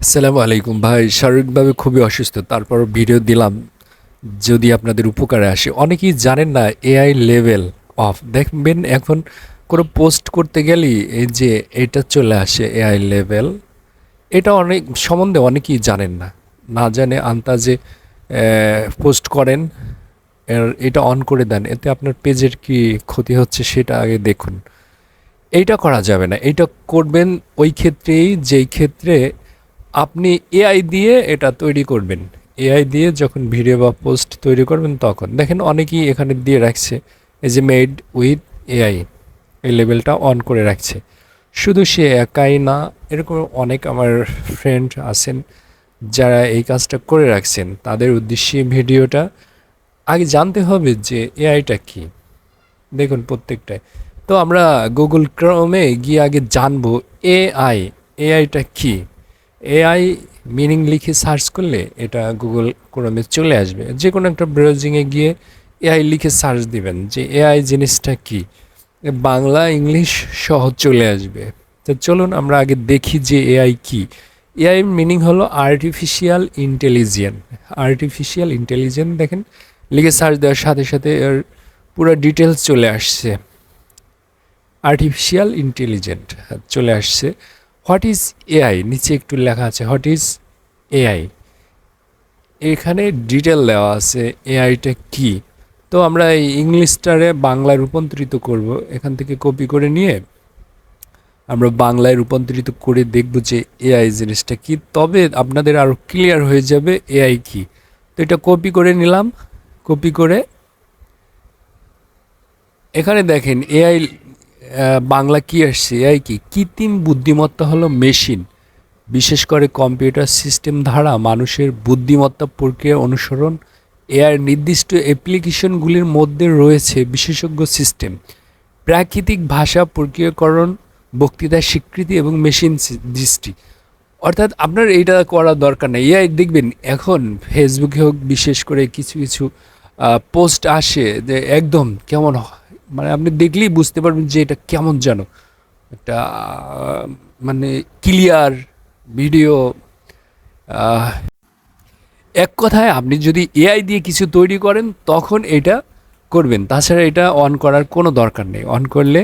আসসালামু আলাইকুম। ভাই, শারীরিকভাবে খুবই অসুস্থ তারপর ভিডিও দিলাম। যদি আপনাদের উপকারে আসে, অনেকেই জানেন না এআই লেভেল অফ দেখবেন এখন কোনো পোস্ট করতে গেলেই এই যে এটা চলে আসে এআই লেভেল এটা অনেক সম্বন্ধে অনেকেই জানেন না। না জানে আন্তাজে পোস্ট করেন এটা অন করে দেন। এতে আপনার পেজের কি ক্ষতি হচ্ছে সেটা আগে দেখুন। এইটা করা যাবে না। এইটা করবেন ওই ক্ষেত্রেই, যেই ক্ষেত্রে আপনি এআই দিয়ে এটা তৈরি করবেন। এআই দিয়ে যখন ভিডিও বা পোস্ট তৈরি করবেন তখন, দেখেন অনেকেই এখানে দিয়ে রাখছে, এই যে মেড উইথ এআই এই লেভেলটা অন করে রাখছে। শুধু সে একাই না, এরকম অনেক আমার ফ্রেন্ড আছেন যারা এই কাজটা করে রাখছেন। তাদের উদ্দেশ্যে ভিডিওটা, আগে জানতে হবে যে এআইটা কী। দেখুন প্রত্যেকটায় তো আমরা গুগল ক্রমে গিয়ে আগে জানব এআই এআইটা কি। এআই মিনিং লিখে সার্চ করলে এটা গুগল ক্রমে চলে আসবে। যে কোনো একটা ব্রাউজিংয়ে গিয়ে এআই লিখে সার্চ দিবেন যে এআই জিনিসটা কি। বাংলা ইংলিশ সহ চলে আসবে। তো চলুন আমরা আগে দেখি যে এআই কি। এআই মিনিং হলো আর্টিফিশিয়াল ইন্টেলিজেন্ট আর্টিফিশিয়াল ইন্টেলিজেন্ট দেখেন, লিখে সার্চ দেওয়ার সাথে সাথে এর পুরো ডিটেলস চলে আসছে। আর্টিফিশিয়াল ইন্টেলিজেন্ট চলে আসছে। হোয়াট ইজ এআই নিচে একটু লেখা আছে হোয়াট ইজ এআই এখানে ডিটেল দেওয়া আছে এআইটা কি? তো আমরা এই ইংলিশটারে বাংলায় রূপান্তরিত করব, এখান থেকে কপি করে নিয়ে আমরা বাংলায় রূপান্তরিত করে দেখব যে এআই জিনিসটা কি। তবে আপনাদের আরও ক্লিয়ার হয়ে যাবে এআই কি। তো এটা কপি করে নিলাম কপি করে এখানে দেখেন এআই বাংলা কি আসছে? এআই কি? কৃত্রিম বুদ্ধিমত্তা হলো? মেশিন। বিশেষ করে কম্পিউটার সিস্টেম দ্বারা মানুষের বুদ্ধিমত্তা প্রক্রিয়া অনুসরণ, এআই নির্দিষ্ট অ্যাপ্লিকেশনগুলির মধ্যে রয়েছে বিশেষজ্ঞ সিস্টেম। প্রাকৃতিক ভাষা প্রক্রিয়াকরণ, বক্তৃতার স্বীকৃতি এবং মেশিন দৃষ্টি। অর্থাৎ আপনার এইটা করার দরকার নেই। এআই দেখবেন, এখন ফেসবুকে হোক, বিশেষ করে কিছু কিছু পোস্ট আসে যে একদম কেমন মানে আপনি দেখলেই বুঝতে পারবেন যে এটা কেমন যেন। একটা মানে ক্লিয়ার ভিডিও এক কথায় আপনি যদি এআই দিয়ে কিছু তৈরি করেন, তখন এটা করবেন। তাছাড়া এটা অন করার কোনো দরকার নেই। অন করলে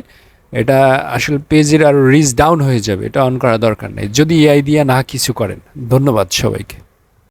এটা আসলে পেজের আরও রিচ ডাউন হয়ে যাবে। এটা অন করা দরকার নেই। যদি এআই দিয়ে না কিছু করেন, ধন্যবাদ সবাইকে।